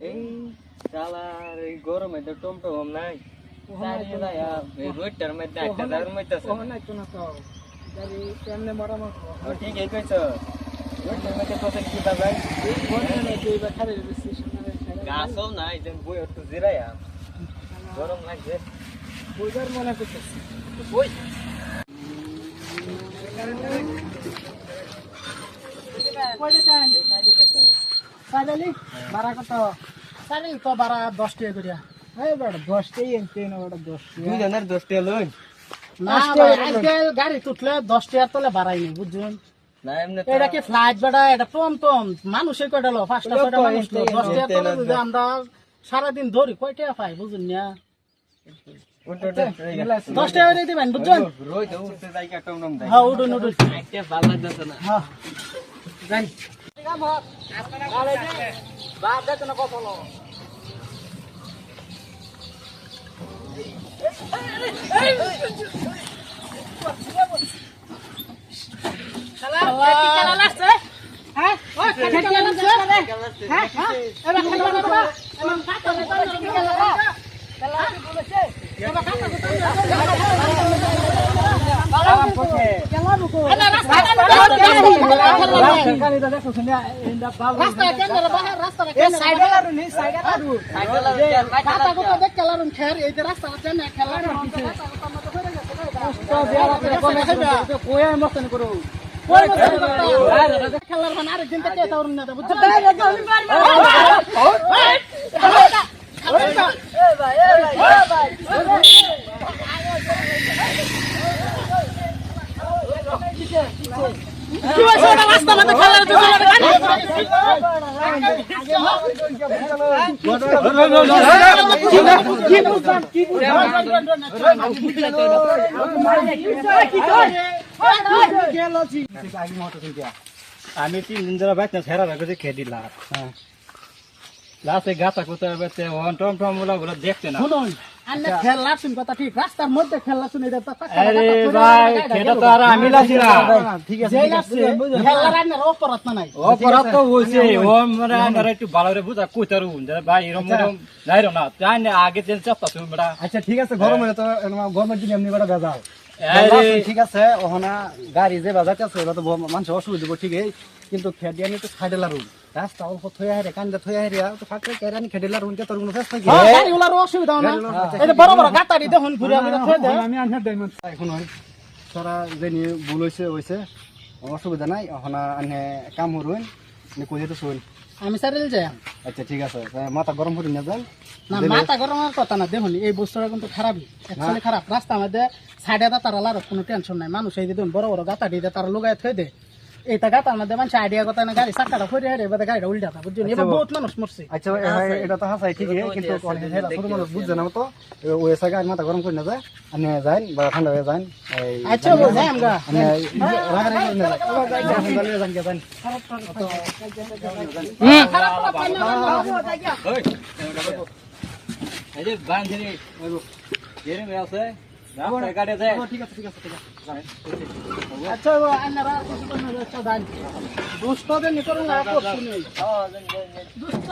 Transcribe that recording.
এই শালার এই গরমে তো টমটম নাই রোডটার মধ্যে একটা মারামার ও ঠিক এই কইছ। রোডটার মধ্যে তোদের কি সামনে গাছও নাই যেন বই একটু জিরাইয়া গরম লাগছে। বুঝার মনে করতেছি ওই কই দেখেন সাইডালি ভাড়া কত? সাইডালি তো ভাড়া? দশ টাকা করিয়া এই বেটা দশ টাকা এনতে না বেটা দশ টাকা দুজনের দশটি লই। না আজকাল গাড়ি তুটলে দশ টাকার তলে বাড়াই নি বুঝছেন? না এমনি এটা কি ফ্লাইট বেটা এটা টম টম। মানুষের কয়টা লো পাঁচটা ছয়টা মানুষ লো দশ টাকার এই- তলে যদি আমরা সারাদিন ধরি কয় টাকা পাই বুঝুন না? দশ টাকা দিবেন বুঝছেন? হ্যাঁ উঠুন উঠুন। একটা লাগছে। না হ্যাঁ যাই বাদ দেখো না কত লো খেলার মানে আরেকদিন থেকে বুঝছ কি হয়েছে ওটা রাস্তা মধ্যে খেলার কি বুঝলাম কি আমি তিন দিন ধরে বাইক না ছেড়া রাখতে খেয়ে দিলাম লাস্টে গাছা কোথা বেতে ওন টম টমগুলা গুলো দেখতে না। শুনুন আন্না খেলা শুন কথা ঠিক রাস্তার মধ্যে খেলা শুনে এটা তো আরে ভাই সেটা তো আর আমি লাগছি না। ঠিক আছে যেই লাগছে খেলার আন্নার অপরাধ না নাই। অপরাধ তো হয়েছে ও আমরা একটু ভালো করে বুঝা কইতারু ভাই এরম এরম নাই না। তাই আগে দিন চাপতা তুমি আচ্ছা ঠিক আছে গরমে তো গরমের দিনে এমনি বেড়া ভেজাল। ঠিক আছে ওখানে গাড়ি যে বাজাতে আছে ওটা তো মানুষের অসুবিধা হবে ঠিকই। কিন্তু খেদিয়া নিয়ে তো খাইডেলা রুম রাস্তা অল্প থয়ে হারে কান্দা থয়ে হারিয়া তো ফাঁকরে কেরানি কে তোর কোনো হ্যাঁ গাড়িগুলোর অসুবিধা না। এই বড় বড় গাতারি দেখুন ঘুরে থয়ে আমি এখন হয় যে ভুল অসুবিধা নাই। ওখানে আনে কাম হরুন কই তো শুন আমি সারিল যাই। আচ্ছা ঠিক আছে। মাথা গরম করে নিয়ে যান। না মাথা গরমের কথা না দেখুন এই বস্তুটা কিন্তু খারাপই অ্যাকচুয়ালি খারাপ। রাস্তা আমাদের সাইডে দা তারা কোনো টেনশন নাই। মানুষ এই দেখুন বড় বড় গাতা দিয়ে তারা লুগায় থয়ে দেয়। এইটা গাতার মধ্যে মানুষ আইডিয়া কথা না গাড়ি চাকাটা ফিরে হারে এবার গাড়িটা উল্টা বুঝছেন এবার বহুত মানুষ মরছে আচ্ছা এটা তো হাসাই ঠিকই কিন্তু অনেক হেলা ছোট মানুষ বুঝছে না তো ওই সাইকে আর মাথা গরম করে না যায় আপনি যান বা ঠান্ডা হয়ে এই আচ্ছা যাই আমরা রাগারাগি না যান যান যান এই যে বান্ধি রে এরম আছে রাস্তা গাড়ি যায় ঠিক আছে ঠিক আছে ঠিক আছে আচ্ছা দুষ্ট